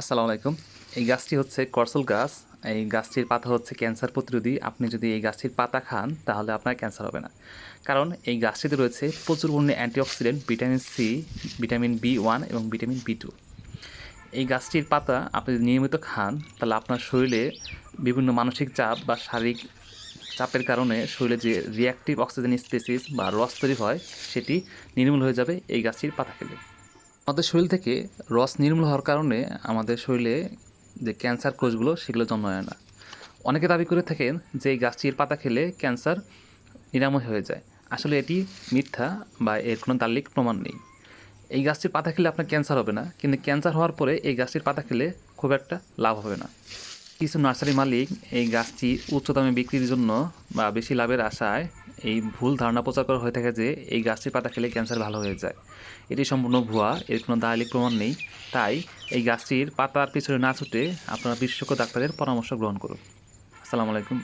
আসসালামু আলাইকুম। এই গাছটি হচ্ছে করসল গাছ। এই গাছটির পাতা হচ্ছে ক্যান্সার প্রতিরোধী। আপনি যদি এই গাছটির পাতা খান, তাহলে আপনার ক্যান্সার হবে না। কারণ এই গাছটিতে রয়েছে প্রচুর পরিমাণে antioxidant, vitamin C vitamin B one এবং ভিটামিন বি টু এই গাছটির পাতা আপনি যদি নিয়মিত খান, তাহলে আপনার শরীরে বিভিন্ন মানসিক চাপ বা শারীরিক চাপের কারণে শরীরে যে রিয়াক্টিভ অক্সিজেন স্পেসিস বা রস তৈরি হয়, সেটি নির্মূল হয়ে যাবে এই গাছটির পাতা খেলে। আমাদের শরীর থেকে রস নির্মূল হওয়ার কারণে আমাদের শরীরে যে ক্যান্সার কোষগুলো, সেগুলো জন্ম হয় না। অনেকে দাবি করে থাকেন যে এই গাছটির পাতা খেলে ক্যান্সার নিরাময় হয়ে যায়। আসলে এটি মিথ্যা বা এর কোনো দালিক প্রমাণ নেই। এই গাছটির পাতা খেলে আপনার ক্যান্সার হবে না, কিন্তু ক্যান্সার হওয়ার পরে এই গাছটির পাতা খেলে খুব একটা লাভ হবে না। কিছু নার্সারি মালিক এই গাছটি উচ্চ দামে বিক্রির জন্য বা বেশি লাভের আশায় এই ভুল ধারণা প্রচার করা হয়ে থাকে যে এই গাছটির পাতা খেলে ক্যান্সার ভালো হয়ে যায়। এটি সম্পূর্ণ ভুয়া, এর কোনো দায়ালিক প্রমাণ নেই। তাই এই গাছটির পাতার পিছনে না ছুটে আপনারা বিশেষজ্ঞ ডাক্তারের পরামর্শ গ্রহণ করুন। আসসালামু আলাইকুম।